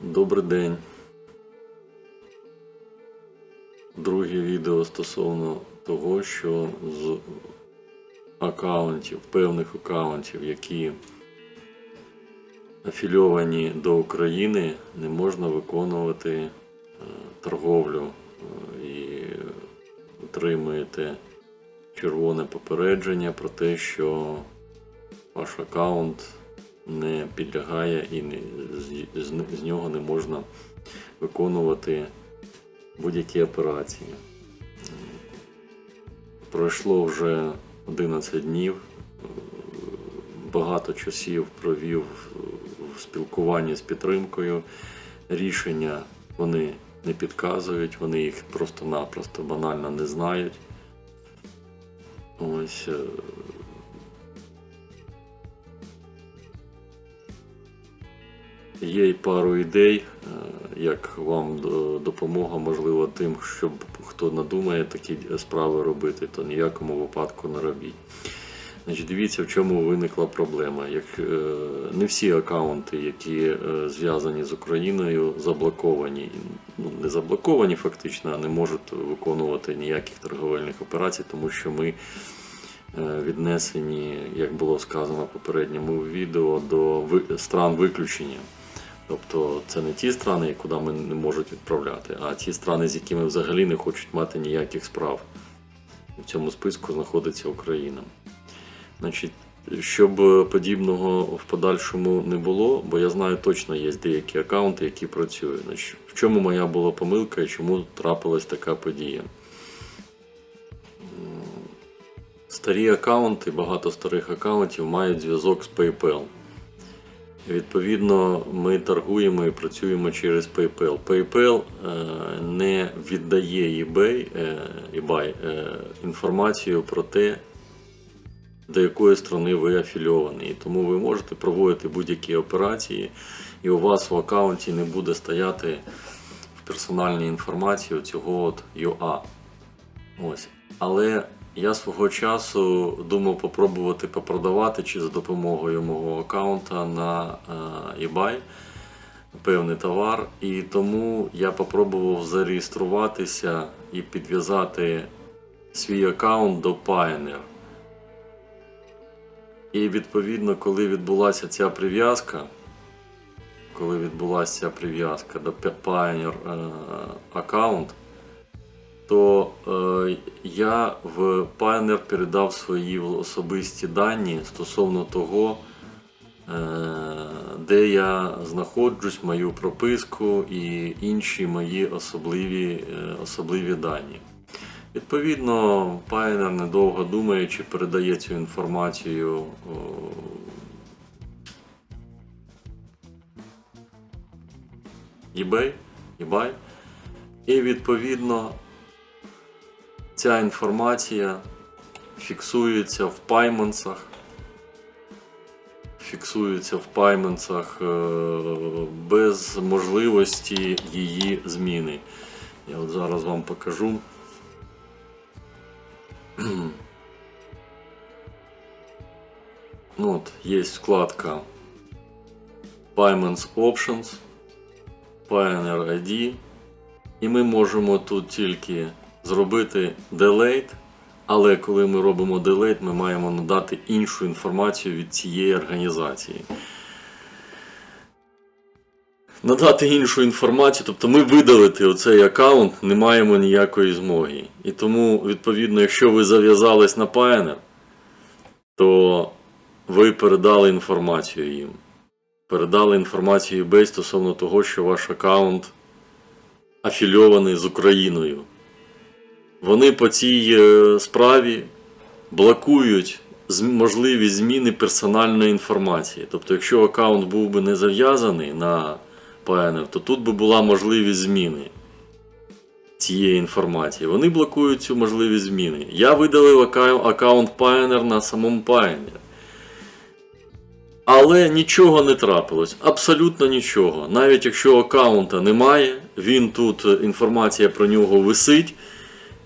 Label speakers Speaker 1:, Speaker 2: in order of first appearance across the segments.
Speaker 1: Добрий день. Друге відео стосовно того, що з аккаунтів, певних аккаунтів, які афільовані до України, не можна виконувати е, торговлю е, і отримуєте червоне попередження про те, що ваш аккаунт не підлягає і не, з, з, з нього не можна виконувати будь-які операції. Пройшло вже 11 днів, багато часів провів в спілкуванні з підтримкою. Рішення вони не підказують, вони їх просто-напросто банально не знають. Ось. Є й пару ідей, е, як вам допомога, можливо, тим, щоб хто надумає такі справи робити, то ніякому випадку не робіть. Значить, дивіться, в чому виникла проблема. Як, е, не всі аккаунти, які е, зв'язані з Україною, заблоковані. Ну, не заблоковані фактично, а не можуть виконувати ніяких торговельних операцій, тому що ми віднесені, як було сказано в попередньому відео, до стран виключення. Тобто це не ті страни, куди ми не можуть відправляти, а ті страни, з якими взагалі не хочуть мати ніяких справ. В цьому списку знаходиться Україна. Значить, щоб подібного в подальшому не було, бо я знаю точно є деякі аккаунти, які працюють. Значить, в чому моя була помилка і чому трапилась така подія? Старі аккаунти, багато старих аккаунтів мають зв'язок з PayPal. Відповідно, ми торгуємо і працюємо через PayPal. PayPal е, не віддає eBay, е, eBay е, інформацію про те, до якої сторони ви афільовані. Тому ви можете проводити будь-які операції, і у вас в аккаунті не буде стояти в персональній інформації цього от UA. Ось. Але я свого часу думав попробувати попродавати чи за допомогою мого аккаунта на е, eBay певний товар. І тому я попробував зареєструватися і підв'язати свій аккаунт до Pioneer. І відповідно, коли відбулася ця прив'язка, коли відбулася ця прив'язка до Pioneer е, аккаунт, то е, я в Pioneer передав свої особисті дані стосовно того, е, де я знаходжусь, мою прописку і інші мої особливі, е, особливі дані. Відповідно, Pioneer, недовго думаючи, передає цю інформацію о, eBay, eBay. І відповідно ця інформація фіксується в пайманцах. Фіксується в пайманцах е, без можливості її зміни. Я от зараз вам покажу. Ну, от, є вкладка Payments Options, Pioneer ID. І ми можемо тут тільки зробити Delete, але коли ми робимо Delete, ми маємо надати іншу інформацію від цієї організації. Надати іншу інформацію, тобто ми видалити оцей аккаунт не маємо ніякої змоги. І тому, відповідно, якщо ви зав'язались на Pioneer, то ви передали інформацію їм. Передали інформацію eBay стосовно того, що ваш аккаунт афільований з Україною. Вони по цій е, справі блокують можливість зміни персональної інформації. Тобто, якщо аккаунт був би не зав'язаний на Pioneer, то тут би була можливість зміни цієї інформації. Вони блокують цю можливість зміни. Я видалив аккаунт Pioneer на самому Pioneer. Але нічого не трапилось, абсолютно нічого. Навіть якщо аккаунта немає, він тут е, інформація про нього висить.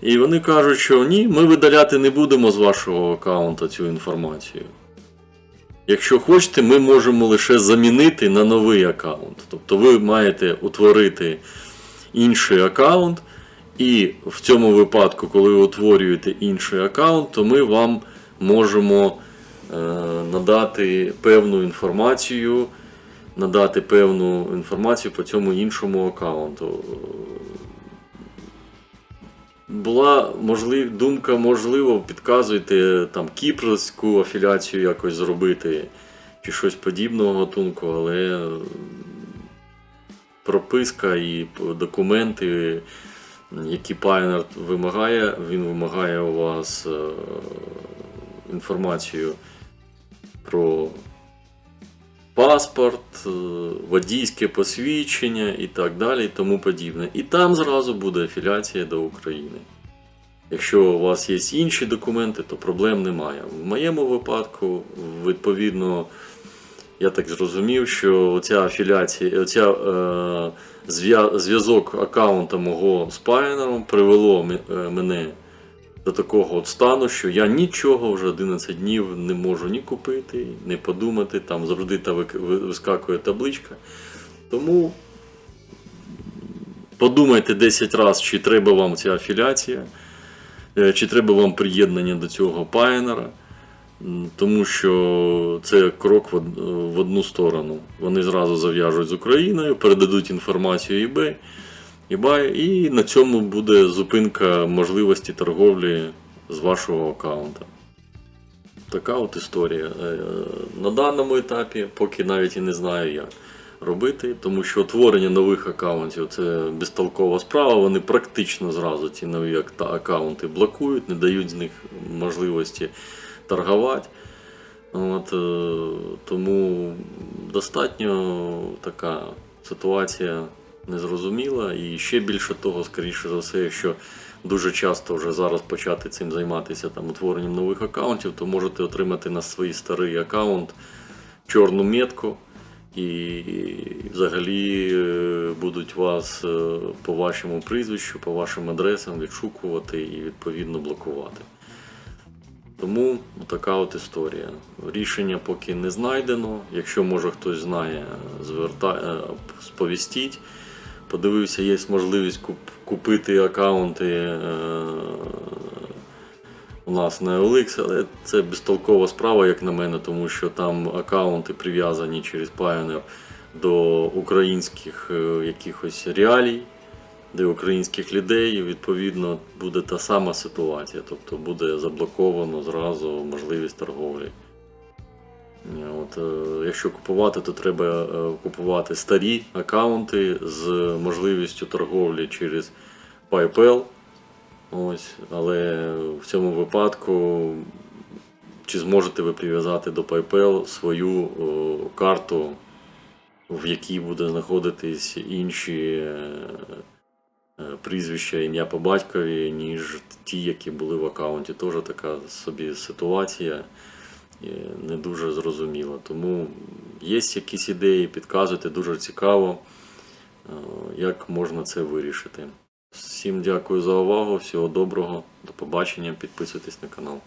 Speaker 1: І вони кажуть, що ні, ми видаляти не будемо з вашого аккаунта цю інформацію. Якщо хочете, ми можемо лише замінити на новий аккаунт. Тобто ви маєте утворити інший аккаунт, і в цьому випадку, коли ви утворюєте інший аккаунт, то ми вам можемо е, надати певну інформацію, надати певну інформацію по цьому іншому аккаунту. Була можлив, думка, можливо, підказуйте там кіпрську афіляцію якось зробити чи щось подібного гатунку, але прописка і документи, які Pioneer вимагає, він вимагає у вас е, інформацію про паспорт, е, водійське посвідчення і так далі, і тому подібне. І там зразу буде афіляція до України. Якщо у вас є інші документи, то проблем немає. В моєму випадку, відповідно, я так зрозумів, що ця афіляція, оця, е, зв'язок аккаунта мого з Пайнером привело е, мене до такого от стану, що я нічого вже 11 днів не можу ні купити, ні подумати. Там завжди та вискакує табличка. Тому подумайте 10 разів, чи треба вам ця афіляція, е, чи треба вам приєднання до цього пайнера. Тому що це крок в одну сторону. Вони зразу зав'яжуть з Україною, передадуть інформацію eBay, і на цьому буде зупинка можливості торговлі з вашого аккаунта. Така от історія. Е, На даному етапі, поки навіть і не знаю, як робити, тому що утворення нових аккаунтів це безтолкова справа. Вони практично зразу ці нові аккаунти блокують, не дають з них можливості торгувати. От, е, тому достатньо така ситуація незрозуміла. І ще більше того, скоріше за все, якщо дуже часто вже зараз почати цим займатися там, утворенням нових аккаунтів, то можете отримати на свій старий аккаунт чорну метку. І взагалі е, будуть вас е, по вашому прізвищу, по вашим адресам відшукувати і відповідно блокувати. Тому така от історія. Рішення поки не знайдено. Якщо може хтось знає, зверта... е, сповістіть. Подивився, є можливість куп... купити аккаунти е... у нас на OLX, але це безтолкова справа, як на мене, тому що там аккаунти прив'язані через Pioneer до українських е, якихось реалій, до українських людей, і відповідно буде та сама ситуація, тобто буде заблоковано зразу можливість торговлі. От, е, якщо купувати, то треба е, купувати старі аккаунти з можливістю торговлі через PayPal. Ось, але в цьому випадку, чи зможете ви прив'язати до PayPal свою о, карту, в якій буде знаходитись інші е, е, прізвища, ім'я по батькові, ніж ті, які були в аккаунті. Теж така собі ситуація е, не дуже зрозуміло. Тому є якісь ідеї, підказуйте, дуже цікаво, е, як можна це вирішити. Всім дякую за увагу, всього доброго, до побачення, підписуйтесь на канал.